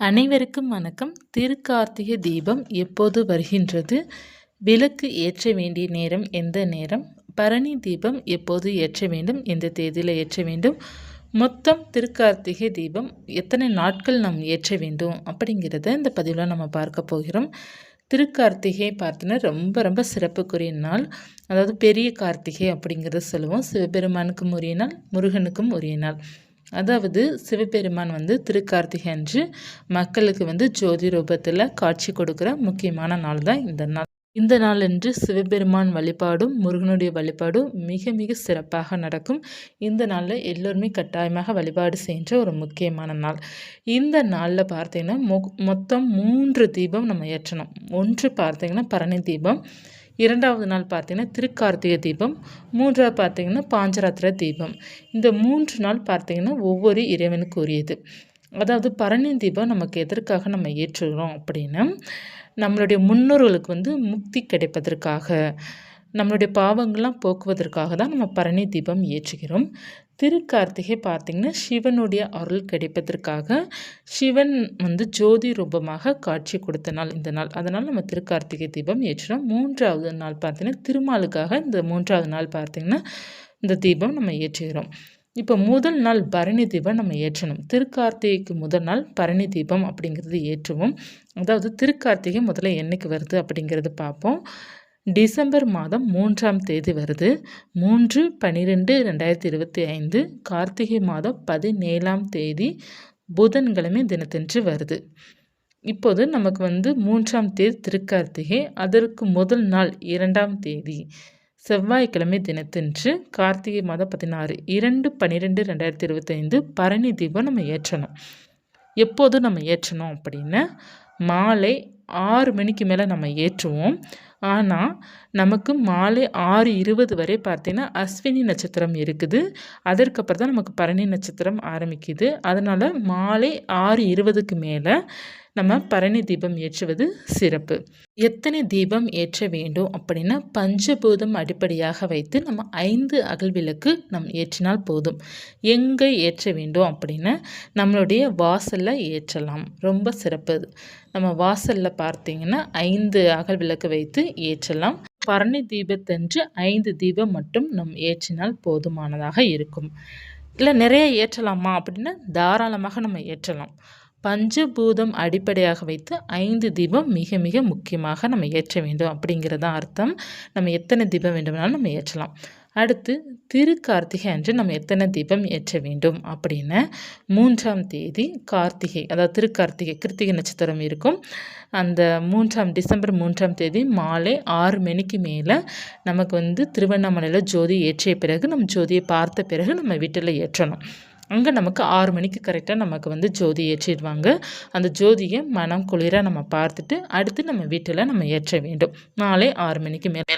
அனைவருக்கும் வணக்கம். திருக்கார்த்திகை தீபம் எப்போது வருகின்றது? விளக்கு ஏற்ற வேண்டிய நேரம் எந்த நேரம்? பரணி தீபம் எப்போது ஏற்ற வேண்டும்? எந்த தேதியில் ஏற்ற வேண்டும்? மொத்தம் திருக்கார்த்திகை தீபம் எத்தனை நாட்கள் நாம் ஏற்ற வேண்டும்? அப்படிங்கிறத இந்த பதிவில் நம்ம பார்க்க போகிறோம். திருக்கார்த்திகை பார்த்தோன்னா ரொம்ப ரொம்ப சிறப்புக்குரிய நாள். அதாவது பெரிய கார்த்திகை அப்படிங்கிறத சொல்லுவோம். சிவபெருமானுக்கும் உரிய நாள் முருகனுக்கும் உரிய நாள். அதாவது சிவபெருமான் வந்து திருக்கார்த்திகை அன்று மக்களுக்கு வந்து ஜோதி ரூபத்தில் காட்சி கொடுக்குற முக்கியமான நாள் தான் இந்த நாள். இந்த நாளன்று சிவபெருமான் வழிபாடும் முருகனுடைய வழிபாடும் மிக மிக சிறப்பாக நடக்கும். இந்த நாளில் எல்லோருமே கட்டாயமாக வழிபாடு செய்கின்ற ஒரு முக்கியமான நாள். இந்த நாளில் பார்த்தீங்கன்னா மொ மொத்தம் மூன்று தீபம் நம்ம ஏற்றணும். ஒன்று பார்த்தீங்கன்னா பரணி தீபம் இரண்டாவது நாள் பார்த்திங்கன்னா திருக்கார்த்திகை தீபம் மூன்றாவது பார்த்திங்கன்னா பாஞ்சராத்திர தீபம். இந்த மூன்று நாள் பார்த்திங்கன்னா ஒவ்வொரு இறைவனுக்கு உரியது அதாவது பரணி தீபம் நமக்கு எதற்காக நம்ம ஏற்றுகிறோம் அப்படின்னா நம்மளுடைய முன்னோர்களுக்கு வந்து முக்தி கிடைப்பதற்காக நம்மளுடைய பாவங்கள்லாம் போக்குவதற்காக தான் நம்ம பரணி தீபம் ஏற்றுகிறோம். திருக்கார்த்திகை பார்த்திங்கன்னா சிவனுடைய அருள் கிடைப்பதற்காக சிவன் வந்து ஜோதி ரூபமாக காட்சி கொடுத்த நாள் இந்த நாள். அதனால் நம்ம திருக்கார்த்திகை தீபம் ஏற்றுறோம். மூன்றாவது நாள் பார்த்திங்கன்னா திருமாலுக்காக இந்த மூன்றாவது நாள் பார்த்திங்கன்னா இந்த தீபம் நம்ம ஏற்றுகிறோம். இப்போ முதல் நாள் பரணி தீபம் நம்ம ஏற்றணும். திருக்கார்த்திகைக்கு முதல் நாள் பரணி தீபம் அப்படிங்கிறது ஏற்றுவோம். அதாவது திருக்கார்த்திகை முதல்ல என்னைக்கு வருது அப்படிங்கிறது பார்ப்போம். டிசம்பர் மாதம் மூன்றாம் தேதி வருது. மூன்று பன்னிரெண்டு ரெண்டாயிரத்தி இருபத்தி ஐந்து கார்த்திகை மாதம் பதினேழாம் தேதி புதன்கிழமை தினத்தன்று வருது. இப்போது நமக்கு வந்து மூன்றாம் தேதி திருக்கார்த்திகை அதற்கு முதல் நாள் இரண்டாம் தேதி செவ்வாய்க்கிழமை தினத்தன்று கார்த்திகை மாதம் பதினாறு இரண்டு பன்னிரெண்டு ரெண்டாயிரத்தி இருபத்தைந்து பரணி தீபம் நம்ம ஏற்றணும். எப்போது நம்ம ஏற்றணும் அப்படின்னா மாலை ஆறு மணிக்கு மேலே நம்ம ஏற்றுவோம். ஆனால் நமக்கு மாலை ஆறு இருபது வரை பார்த்தீங்கன்னா அஸ்வினி நட்சத்திரம் இருக்குது. அதற்கப்புறம் தான் நமக்கு பரணி நட்சத்திரம் ஆரம்பிக்குது. அதனால் மாலை ஆறு இருபதுக்கு மேலே நம்ம பரணி தீபம் ஏற்றுவது சிறப்பு. எத்தனை தீபம் ஏற்ற வேண்டும் அப்படின்னா பஞ்சபூதம் அடிப்படையாக வைத்து நம்ம ஐந்து அகல் விளக்கு நம் ஏற்றினால் போதும். எங்கே ஏற்ற வேண்டும் அப்படின்னா நம்மளுடைய வாசலில் ஏற்றலாம். ரொம்ப சிறப்பு. நம்ம வாசலில் பார்த்தீங்கன்னா ஐந்து அகல் விளக்கு வைத்து ஏற்றலாம். பரணி தீபத்தன்று ஐந்து தீபம் மட்டும் நம் ஏற்றினால் போதுமானதாக இருக்கும். இல்லை நிறைய ஏற்றலாமா அப்படின்னா தாராளமாக நம்ம ஏற்றலாம். பஞ்சபூதம் அடிப்படையாக வைத்து ஐந்து தீபம் மிக மிக முக்கியமாக நம்ம ஏற்ற வேண்டும் அப்படிங்கிறதான் அர்த்தம். நம்ம எத்தனை தீபம் வேண்டுமானாலும் நம்ம ஏற்றலாம். அடுத்து திருக்கார்த்திகை அன்று நம்ம எத்தனை தீபம் ஏற்ற வேண்டும் அப்படின்னு மூன்றாம் தேதி கார்த்திகை அதாவது திருக்கார்த்திகை கிருத்திகை நட்சத்திரம் இருக்கும். அந்த மூன்றாம் டிசம்பர் மூன்றாம் தேதி மாலை ஆறு மணிக்கு மேலே நமக்கு வந்து திருவண்ணாமலையில் ஜோதி ஏற்றிய பிறகு நம்ம ஜோதியை பார்த்த பிறகு நம்ம வீட்டில் ஏற்றணும். அங்கே நமக்கு ஆறு மணிக்கு கரெக்டாக நமக்கு வந்து ஜோதி ஏற்றிடுவாங்க. அந்த ஜோதியை மனம் குளிராக நம்ம பார்த்துட்டு அடுத்து நம்ம வீட்டில் நம்ம ஏற்ற வேண்டும். நாளை ஆறு மணிக்கு மேலே.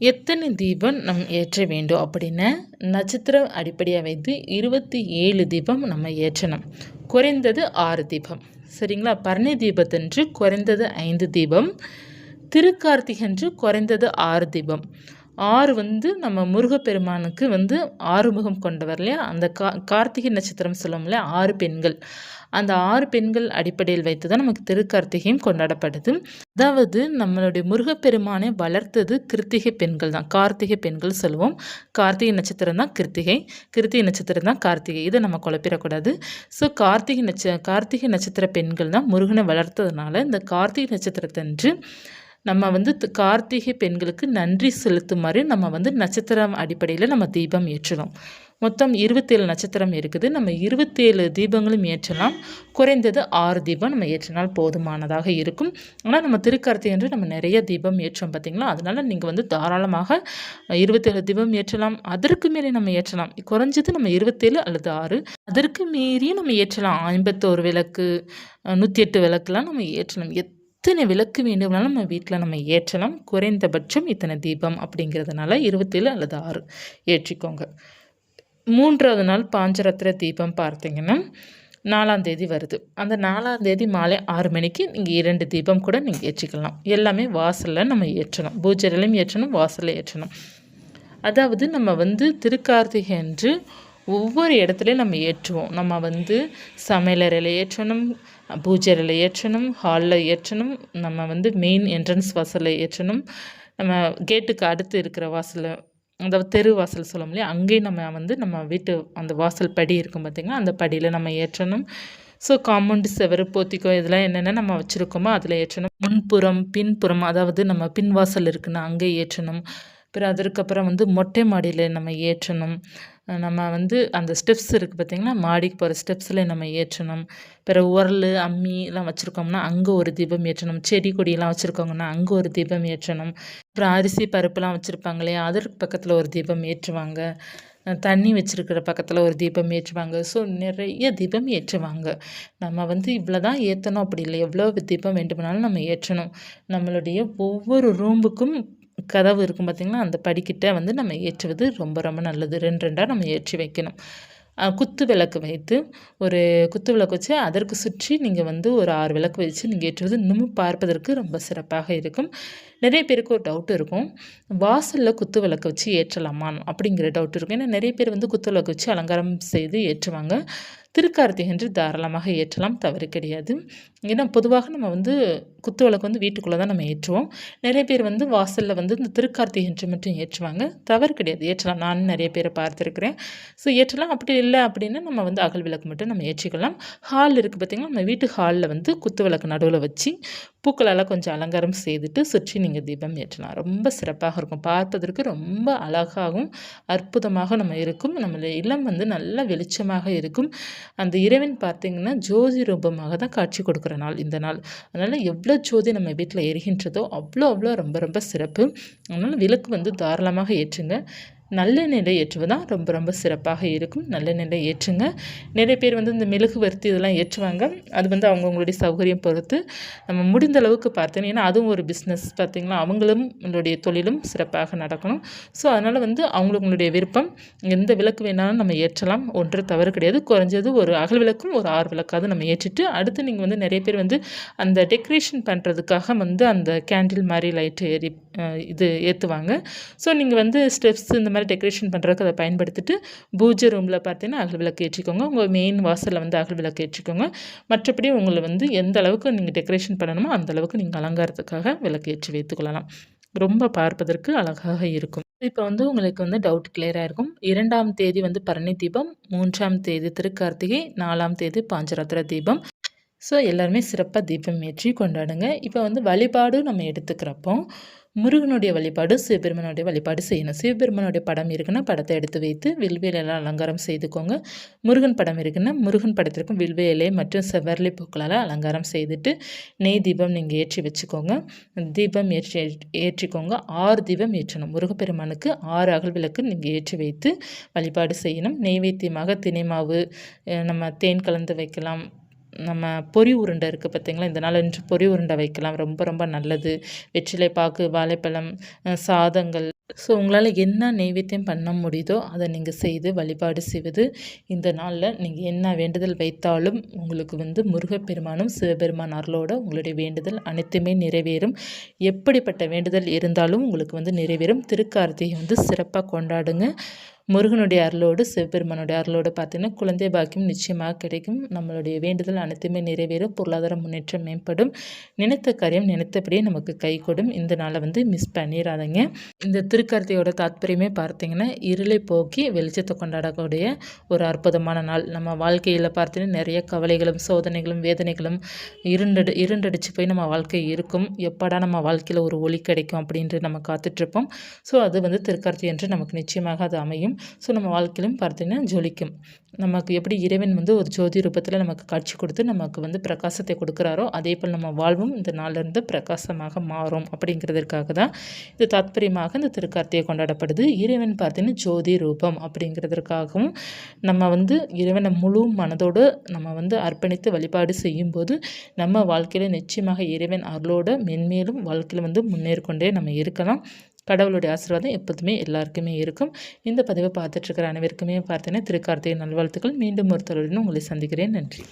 எத்தனை தீபம் நம் ஏற்ற வேண்டும் அப்படின்னு நட்சத்திரம் அடிப்படையாக வைத்து இருபத்தி ஏழு தீபம் நம்ம ஏற்றணும். குறைந்தது ஆறு தீபம். சரிங்களா? பரணி தீபத்தன்று குறைந்தது ஐந்து தீபம். திருக்கார்த்திகன்று குறைந்தது ஆறு தீபம். ஆறு வந்து நம்ம முருகப்பெருமானுக்கு வந்து ஆறுமுகம் கொண்டவர் இல்லையா? அந்த கா கார்த்திகை நட்சத்திரம் சொல்லுவோம்ல ஆறு பெண்கள். அந்த ஆறு பெண்கள் அடிப்படையில் வைத்து தான் நமக்கு திருக்கார்த்திகையும் கொண்டாடப்படுது. அதாவது நம்மளுடைய முருகப்பெருமானை வளர்த்தது கிருத்திகை பெண்கள் தான். கார்த்திகை பெண்கள் சொல்லுவோம். கார்த்திகை நட்சத்திரம் தான் கிருத்திகை. கிருத்திகை நட்சத்திரம் தான் கார்த்திகை. இதை நம்ம குழப்பிடக்கூடாது. ஸோ கார்த்திகை நட்ச கார்த்திகை நட்சத்திர பெண்கள் தான் முருகனை வளர்த்ததுனால இந்த கார்த்திகை நட்சத்திரத்தன்று நம்ம வந்து கார்த்திகை பெண்களுக்கு நன்றி செலுத்துமாறு நம்ம வந்து நட்சத்திரம் அடிப்படையில் நம்ம தீபம் ஏற்றணும். மொத்தம் இருபத்தேழு நட்சத்திரம் இருக்குது. நம்ம இருபத்தேழு தீபங்களும் ஏற்றலாம். குறைந்தது ஆறு தீபம் நம்ம ஏற்றினால் போதுமானதாக இருக்கும். ஆனால் நம்ம திருக்கருத்தை என்று நம்ம நிறைய தீபம் ஏற்றோம் பார்த்திங்களா அதனால் நீங்கள் வந்து தாராளமாக இருபத்தேழு தீபம் ஏற்றலாம். அதற்கு மீறி நம்ம ஏற்றலாம். குறைஞ்சது நம்ம இருபத்தேழு அல்லது ஆறு. அதற்கு மீறியும் நம்ம ஏற்றலாம். ஐம்பத்தோரு விளக்கு நூற்றி எட்டு விளக்குலாம் நம்ம ஏற்றலாம் எத் எத்தனை விளக்கு வேண்டும்னாலும் நம்ம வீட்டில் நம்ம ஏற்றலாம். குறைந்தபட்சம் இத்தனை தீபம் அப்படிங்கிறதுனால இருபத்தேழு அல்லது ஆறு. ஏற்றிக்கோங்க. மூன்றாவது நாள் பாஞ்சரத்திர தீபம் பார்த்தீங்கன்னா நாலாம் தேதி வருது. அந்த நாலாம் தேதி மாலை ஆறு மணிக்கு நீங்கள் இரண்டு தீபம் கூட நீங்கள் ஏற்றிக்கலாம். எல்லாமே வாசலில் நம்ம ஏற்றணும். பூஜையிலையும் ஏற்றணும் வாசலில் ஏற்றணும். அதாவது நம்ம வந்து திருக்கார்த்திகை அன்று ஒவ்வொரு இடத்துலையும் நம்ம ஏற்றுவோம். நம்ம வந்து சமையலறையில் ஏற்றணும் பூஜையில் ஏற்றணும் ஹாலில் ஏற்றணும் நம்ம வந்து மெயின் என்ட்ரன்ஸ் வாசலில் ஏற்றணும். நம்ம கேட்டுக்கு அடுத்து இருக்கிற வாசலில் அந்த தெரு வாசல் சொல்ல முடியும் அங்கேயும் நம்ம வந்து நம்ம வீட்டு அந்த வாசல் படி இருக்கும் பார்த்திங்கன்னா அந்த படியில் நம்ம ஏற்றணும். ஸோ காம்பவுண்டு செவரு போத்திக்கோ இதெல்லாம் என்னென்ன நம்ம வச்சுருக்கோமோ அதில் ஏற்றணும். முன்புறம் பின்புறம் அதாவது நம்ம பின் வாசல் இருக்குன்னா அங்கே ஏற்றணும். பிறகு அதற்கப்புறம் வந்து மொட்டை மாடியில் நம்ம ஏற்றணும். நம்ம வந்து அந்த ஸ்டெப்ஸ் இருக்குது பார்த்திங்கன்னா மாடிக்கு போகிற ஸ்டெப்ஸில் நம்ம ஏற்றணும். பிறகு உரல் அம்மிலாம் வச்சுருக்கோம்னா அங்கே ஒரு தீபம் ஏற்றணும். செடி கொடியெல்லாம் வச்சுருக்கோங்கன்னா அங்கே ஒரு தீபம் ஏற்றணும். அப்புறம் அரிசி பருப்புலாம் வச்சுருப்பாங்க இல்லையா? அதற்கு பக்கத்தில் ஒரு தீபம் ஏற்றுவாங்க. தண்ணி வச்சுருக்கிற பக்கத்தில் ஒரு தீபம் ஏற்றுவாங்க. ஸோ நிறைய தீபம் ஏற்றுவாங்க. நம்ம வந்து இவ்வளோ தான் ஏற்றணும் அப்படி இல்லை. எவ்வளோ தீபம் வேண்டுமானாலும் நம்ம ஏற்றணும். நம்மளுடைய ஒவ்வொரு ரூமுக்கும் கதவு இருக்கும் பார்த்திங்கன்னா அந்த படிக்கிட்ட வந்து நம்ம ஏற்றுவது ரொம்ப ரொம்ப நல்லது. ரெண்டு ரெண்டாக நம்ம ஏற்றி வைக்கணும். குத்து விளக்கு வைத்து ஒரு குத்து விளக்கு வச்சு அதற்கு சுற்றி நீங்கள் வந்து ஒரு ஆறு விளக்கு வச்சு நீங்கள் ஏற்றுவது இன்னமும் பார்ப்பதற்கு ரொம்ப சிறப்பாக இருக்கும். நிறைய பேருக்கு ஒரு டவுட் இருக்கும். வாசலில் குத்து விளக்கு வச்சு ஏற்றலாமா அப்படிங்கிற டவுட் இருக்கும். ஏன்னா நிறைய பேர் வந்து குத்து விளக்கு வச்சு அலங்காரம் செய்து ஏற்றுவாங்க. திருக்கார்த்திகை என்று தாராளமாக ஏற்றலாம் தவறு கிடையாது. ஏன்னா பொதுவாக நம்ம வந்து குத்து விளக்கு வந்து வீட்டுக்குள்ளே தான் நம்ம ஏற்றுவோம். நிறைய பேர் வந்து வாசலில் வந்து இந்த திருக்கார்த்திகை என்று மட்டும் ஏற்றுவாங்க. தவறு கிடையாது. ஏற்றலாம். நான் நிறைய பேரை பார்த்துருக்குறேன். ஸோ ஏற்றலாம். அப்படி இல்லை அப்படின்னா நம்ம வந்து அகல் விளக்கு மட்டும் நம்ம ஏற்றிக்கலாம். ஹால் இருக்குது பார்த்திங்கன்னா நம்ம வீட்டு ஹாலில் வந்து குத்து விளக்கு நடுவில் வச்சு பூக்களால் கொஞ்சம் அலங்காரம் செய்துட்டு சுற்றி நீங்கள் தீபம் ஏற்றலாம் ரொம்ப சிறப்பாக இருக்கும். பார்ப்பதற்கு ரொம்ப அழகாகவும் அற்புதமாக நம்ம இருக்கும். நம்மளுடைய இல்லம் வந்து நல்ல வெளிச்சமாக இருக்கும். அந்த இறைவன் பார்த்திங்கன்னா ஜோதி ரூபமாக தான் காட்சி கொடுக்குற நாள் இந்த நாள். அதனால் எவ்வளோ ஜோதி நம்ம வீட்டில் எரிகின்றதோ அவ்வளோ அவ்வளோ ரொம்ப ரொம்ப சிறப்பு. அதனால் விளக்கு வந்து தாராளமாக ஏற்றுங்க. நல்ல நிலை ஏற்றுவது தான் ரொம்ப ரொம்ப சிறப்பாக இருக்கும். நல்ல நிலை ஏற்றுங்க. நிறைய பேர் வந்து இந்த மெழுகு வறுத்து இதெல்லாம் ஏற்றுவாங்க. அது வந்து அவங்கவுங்களுடைய சௌகரியம் பொறுத்து நம்ம முடிந்த அளவுக்கு பார்த்தேன். ஏன்னா அதுவும் ஒரு பிஸ்னஸ் பார்த்திங்கன்னா அவங்களும் உங்களுடைய தொழிலும் சிறப்பாக நடக்கணும். ஸோ அதனால் வந்து அவங்களுடைய விருப்பம் எந்த விளக்கு வேணாலும் நம்ம ஏற்றலாம். ஒன்று தவறு கிடையாது. குறைஞ்சது ஒரு அகல் விளக்கும் ஒரு ஆறு விளக்காவது நம்ம ஏற்றிட்டு அடுத்து நீங்கள் வந்து நிறைய பேர் வந்து அந்த டெக்கரேஷன் பண்ணுறதுக்காக வந்து அந்த கேண்டில் மாதிரி லைட்டு எரி இது ஏற்றுவாங்க ஸோ நீங்கள் வந்து ஸ்டெப்ஸ் இந்த மாதிரி டெக்கரேஷன் பண்ணுறதுக்கு அதை பயன்படுத்திட்டு பூஜை ரூமில் பார்த்தீங்கன்னா அகல் விளக்கு ஏற்றிக்கோங்க. உங்கள் மெயின் வாசலில் வந்து அகல் விளக்கு ஏற்றிக்கோங்க. மற்றபடி உங்களை வந்து எந்த அளவுக்கு நீங்கள் டெக்கரேஷன் பண்ணணுமோ அந்த அளவுக்கு நீங்கள் அலங்காரத்துக்காக விளக்கு ஏற்றி வைத்துக்கொள்ளலாம் ரொம்ப பார்ப்பதற்கு அழகாக இருக்கும். இப்போ வந்து உங்களுக்கு வந்து டவுட் கிளியராக இருக்கும். இரண்டாம் தேதி வந்து பரணி தீபம் மூன்றாம் தேதி திருக்கார்த்திகை நாலாம் தேதி பாஞ்சராத்திர தீபம். ஸோ எல்லாருமே சிறப்பாக தீபம் ஏற்றி கொண்டாடுங்க. இப்போ வந்து வழிபாடு நம்ம எடுத்துக்கிறப்போ முருகனுடைய வழிபாடு சிவபெருமனுடைய வழிபாடு செய்யணும். சிவபெருமனுடைய படம் இருக்குன்னா படத்தை எடுத்து வைத்து வில்வேலெல்லாம் அலங்காரம் செய்துக்கோங்க. முருகன் படம் இருக்குன்னா முருகன் படத்திற்கும் வில்வேலை மற்றும் செவ்வரளி பூக்களால் அலங்காரம் செய்துட்டு நெய் தீபம் நீங்கள் ஏற்றி வச்சுக்கோங்க. தீபம் ஏற்றி ஏற்றிக்கோங்க. ஆறு தீபம் ஏற்றணும். முருகப்பெருமானுக்கு ஆறு அகல் விளக்கு நீங்கள் ஏற்றி வைத்து வழிபாடு செய்யணும். நெய்வேத்தியமாக தினைமாவு நம்ம தேன் கலந்து வைக்கலாம். நம்ம பொறி உருண்டை இருக்குது பார்த்திங்களா இந்த நாள் இன்று பொறி உருண்டை வைக்கலாம். ரொம்ப ரொம்ப நல்லது. வெற்றிலை பாக்கு வாழைப்பழம் சாதங்கள். ஸோ உங்களால் என்ன நெய்வேத்தியம் பண்ண முடியுதோ அதை நீங்கள் செய்து வழிபாடு செய்வது. இந்த நாளில் நீங்கள் என்ன வேண்டுதல் வைத்தாலும் உங்களுக்கு வந்து முருகப்பெருமானும் சிவபெருமான் அருளோட உங்களுடைய வேண்டுதல் அனைத்துமே நிறைவேறும். எப்படிப்பட்ட வேண்டுதல் இருந்தாலும் உங்களுக்கு வந்து நிறைவேறும். திருக்கார்த்திகை வந்து சிறப்பாக கொண்டாடுங்க. முருகனுடைய அருளோடு சிவபெருமானுடைய அருளோடு பார்த்தீங்கன்னா குழந்தை பாக்கியம் நிச்சயமாக கிடைக்கும். நம்மளுடைய வேண்டுதல் அனைத்துமே நிறைவேறும். பொருளாதார முன்னேற்றம் மேம்படும். நினைத்த காரியம் நினைத்தபடியே நமக்கு கை கொடும். இந்த நாளை வந்து மிஸ் பண்ணிடாதீங்க இந்த திருக்கருத்தையோட தாத்பரியமே பார்த்தீங்கன்னா இருளை போக்கி வெளிச்சத்தை கொண்டாடக்கூடிய ஒரு அற்புதமான நாள். நம்ம வாழ்க்கையில் பார்த்தீங்கன்னா நிறைய கவலைகளும் சோதனைகளும் வேதனைகளும் இருண்டடு இருண்டடிச்சு போய் நம்ம வாழ்க்கை இருக்கும். எப்படா நம்ம வாழ்க்கையில் ஒரு ஒளி கிடைக்கும் அப்படின்ட்டு நம்ம காத்துட்ருப்போம் ஸோ அது வந்து திருக்கார்த்தி என்று நமக்கு நிச்சயமாக அது அமையும். ஸோ நம்ம வாழ்க்கையிலும் பார்த்தீங்கன்னா ஜொலிக்கும். நமக்கு எப்படி இறைவன் வந்து ஒரு ஜோதி ரூபத்தில் நமக்கு காட்சி கொடுத்து நமக்கு வந்து பிரகாசத்தை கொடுக்குறாரோ அதே போல் நம்ம வாழ்வும் இந்த நாளிலிருந்து பிரகாசமாக மாறும் அப்படிங்கிறதுக்காக தான் இது தாத்பரியமாக இந்த திருக்கார்த்தியை கொண்டாடப்படுது. இறைவன் பார்த்தீங்கன்னா ஜோதி ரூபம் அப்படிங்கிறதுக்காகவும் நம்ம வந்து இறைவனை முழு மனதோடு நம்ம வந்து அர்ப்பணித்து வழிபாடு செய்யும்போது நம்ம வாழ்க்கையில் நிச்சயமாக இறைவன் அருளோட மென்மேலும் வாழ்க்கையில் வந்து முன்னேறிக்கொண்டே நம்ம இருக்கலாம். கடவுளுடைய ஆசீர்வாதம் எப்போதுமே எல்லாருக்குமே இருக்கும். இந்த பதிவை பார்த்துட்ருக்கிற அனைவருக்குமே பார்த்தீங்கன்னா திருக்கார்த்திகை நல்வாழ்த்துக்கள். மீண்டும் ஒருத்தருடன் உங்களை சந்திக்கிறேன். நன்றி.